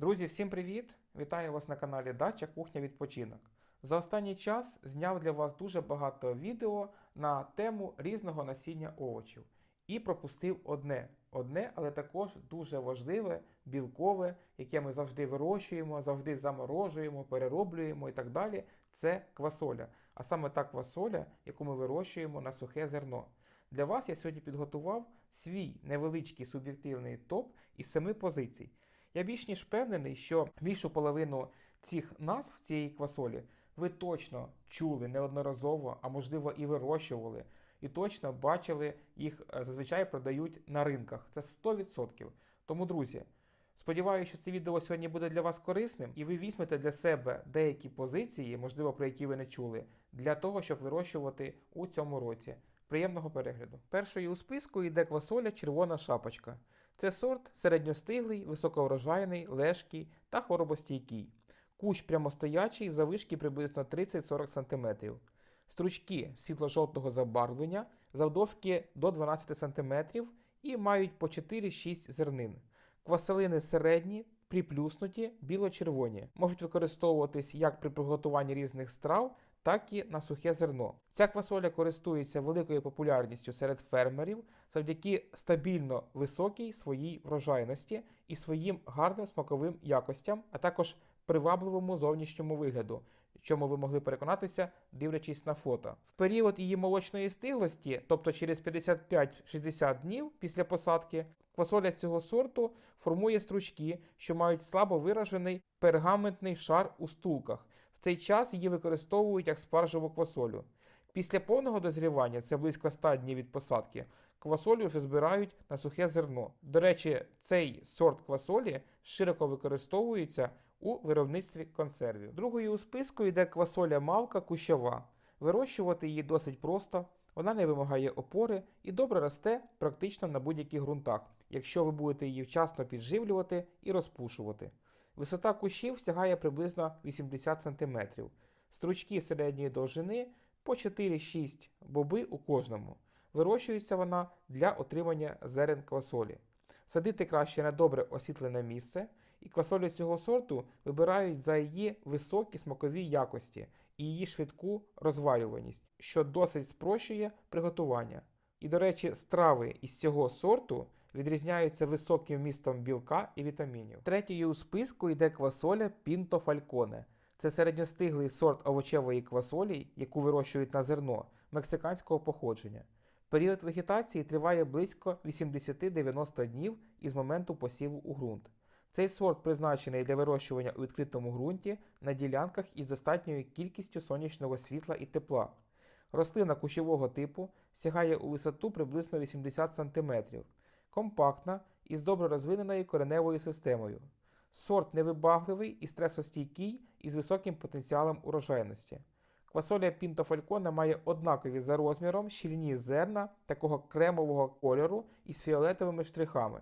Друзі, всім привіт! Вітаю вас на каналі Дача Кухня Відпочинок. За останній час зняв для вас дуже багато відео на тему різного насіння овочів. І пропустив одне, одне, але також дуже важливе, білкове, яке ми завжди вирощуємо, завжди заморожуємо, перероблюємо і так далі. Це квасоля. А саме та квасоля, яку ми вирощуємо на сухе зерно. Для вас я сьогодні підготував свій невеличкий суб'єктивний топ із семи позицій. Я більш ніж впевнений, що більшу половину цих назв цієї квасолі ви точно чули неодноразово, а можливо і вирощували, і точно бачили їх е, зазвичай продають на ринках. Це 100%. Тому, друзі, сподіваюся, що це відео сьогодні буде для вас корисним, і ви візьмете для себе деякі позиції, можливо, про які ви не чули, для того, щоб вирощувати у цьому році. Приємного перегляду. Першою у списку йде квасоля червона шапочка. Це сорт середньостиглий, високоврожайний, лежкий та хворобостійкий. Кущ прямостоячий завишки приблизно 30-40 см. Стручки світло-жовтого забарвлення, завдовжки до 12 см і мають по 4-6 зернин. Кваселини середні, приплюснуті, біло-червоні. Можуть використовуватись як при приготуванні різних страв, так і на сухе зерно. Ця квасоля користується великою популярністю серед фермерів завдяки стабільно високій своїй врожайності і своїм гарним смаковим якостям, а також привабливому зовнішньому вигляду, чому ви могли переконатися, дивлячись на фото. В період її молочної стиглості, тобто через 55-60 днів після посадки, квасоля цього сорту формує стручки, що мають слабо виражений пергаментний шар у стулках. Цей час її використовують як спаржеву квасолю. Після повного дозрівання, це близько 100 днів від посадки, квасолю вже збирають на сухе зерно. До речі, цей сорт квасолі широко використовується у виробництві консервів. Другою у списку йде квасоля малка кущова. Вирощувати її досить просто, вона не вимагає опори і добре росте практично на будь-яких ґрунтах, якщо ви будете її вчасно підживлювати і розпушувати. Висота кущів сягає приблизно 80 см. Стручки середньої довжини по 4-6 боби у кожному. Вирощується вона для отримання зерен квасолі. Садити краще на добре освітлене місце, і квасолю цього сорту вибирають за її високі смакові якості і її швидку розварюваність, що досить спрощує приготування. І, до речі, страви із цього сорту відрізняються високим вмістом білка і вітамінів. Третьою у списку йде квасоля Пінто Фальконе. Це середньостиглий сорт овочевої квасолі, яку вирощують на зерно мексиканського походження. Період вегетації триває близько 80-90 днів із моменту посіву у ґрунт. Цей сорт призначений для вирощування у відкритому ґрунті на ділянках із достатньою кількістю сонячного світла і тепла. Рослина кущового типу сягає у висоту приблизно 80 см, компактна і з добре розвиненою кореневою системою. Сорт невибагливий і стресостійкий із високим потенціалом урожайності. Квасоля Пінто Фалькона має однакові за розміром щільні зерна такого кремового кольору із фіолетовими штрихами.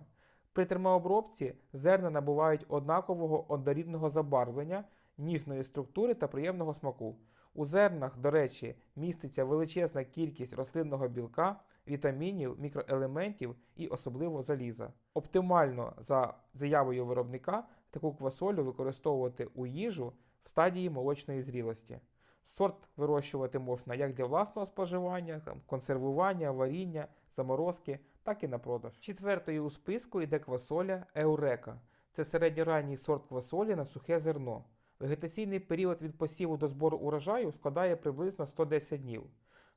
При термообробці зерна набувають однакового однорідного забарвлення, ніжної структури та приємного смаку. У зернах, до речі, міститься величезна кількість рослинного білка, вітамінів, мікроелементів і особливо заліза. Оптимально за заявою виробника таку квасолю використовувати у їжу в стадії молочної зрілості. Сорт вирощувати можна як для власного споживання, консервування, варіння, заморозки, так і на продаж. Четвертою у списку йде квасоля Еурека. Це середньоранній сорт квасолі на сухе зерно. Вегетаційний період від посіву до збору урожаю складає приблизно 110 днів.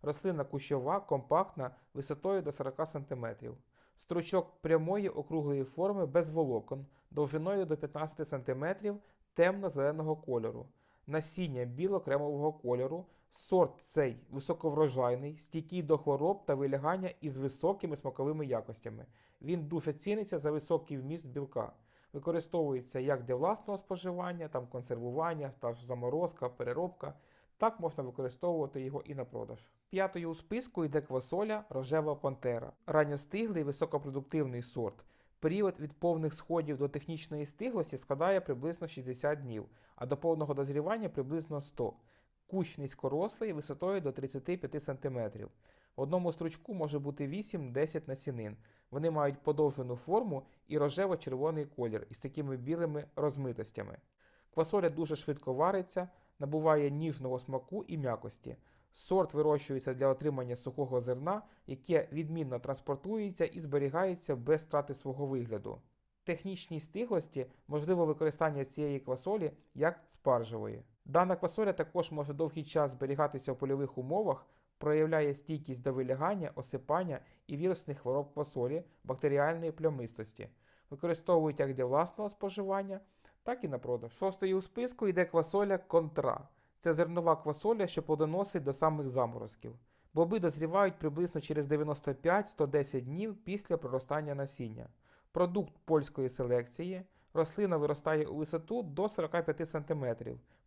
Рослина кущова, компактна, висотою до 40 см. Стручок прямої округлої форми без волокон, довжиною до 15 см темно-зеленого кольору. Насіння біло-кремового кольору, сорт цей високоврожайний, стійкий до хвороб та вилягання із високими смаковими якостями. Він дуже ціниться за високий вміст білка. Використовується як для власного споживання, там консервування, та ж заморозка, переробка. Так можна використовувати його і на продаж. П'ятою у списку йде квасоля рожева пантера. Ранньостиглий високопродуктивний сорт. Період від повних сходів до технічної стиглості складає приблизно 60 днів, а до повного дозрівання приблизно 100. Кущ низькорослий висотою до 35 см. В одному стручку може бути 8-10 насінин. Вони мають подовжену форму і рожево-червоний колір із такими білими розмитостями. Квасоля дуже швидко вариться, набуває ніжного смаку і м'якості. Сорт вирощується для отримання сухого зерна, яке відмінно транспортується і зберігається без страти свого вигляду. Технічній стиглості можливо використання цієї квасолі як спаржевої. Дана квасоля також може довгий час зберігатися в польових умовах, проявляє стійкість до вилягання, осипання і вірусних хвороб квасолі, бактеріальної плямистості. Використовують як для власного споживання, так і на продаж. Шостою у списку йде квасоля контра. Це зернова квасоля, що плодоносить до самих заморозків. Боби дозрівають приблизно через 95-110 днів після проростання насіння. Продукт польської селекції. Рослина виростає у висоту до 45 см,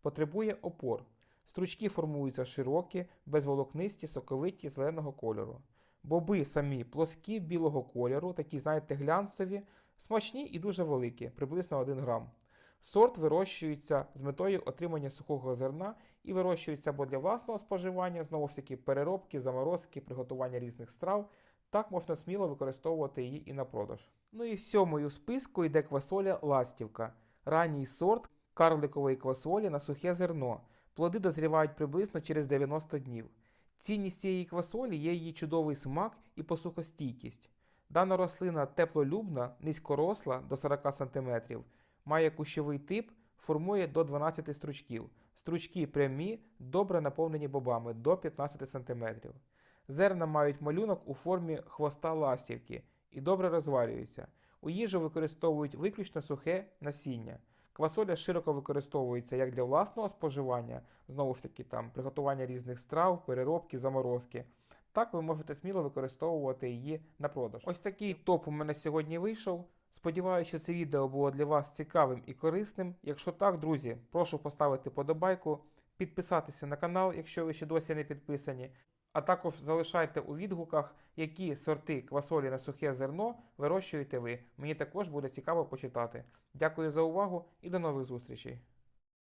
потребує опор. Стручки формуються широкі, безволокнисті, соковиті зеленого кольору. Боби самі плоскі білого кольору, такі, знаєте, глянцеві, смачні і дуже великі, приблизно 1 грам. Сорт вирощується з метою отримання сухого зерна і вирощується або для власного споживання, знову ж таки, переробки, заморозки, приготування різних страв. Так можна сміло використовувати її і на продаж. Ну і в сьомою списку йде квасоля ластівка, ранній сорт карликової квасолі на сухе зерно. Плоди дозрівають приблизно через 90 днів. Цінність цієї квасолі є її чудовий смак і посухостійкість. Дана рослина теплолюбна, низькоросла до 40 см, має кущовий тип, формує до 12 стручків. Стручки прямі, добре наповнені бобами до 15 см. Зерна мають малюнок у формі хвоста ластівки і добре розварюються. У їжу використовують виключно сухе насіння. Квасоля широко використовується як для власного споживання, знову ж таки, там приготування різних страв, переробки, заморозки. Так ви можете сміло використовувати її на продаж. Ось такий топ у мене сьогодні вийшов. Сподіваюся, що це відео було для вас цікавим і корисним. Якщо так, друзі, прошу поставити подобайку, підписатися на канал, якщо ви ще досі не підписані. А також залишайте у відгуках, які сорти квасолі на сухе зерно вирощуєте ви. Мені також буде цікаво почитати. Дякую за увагу і до нових зустрічей!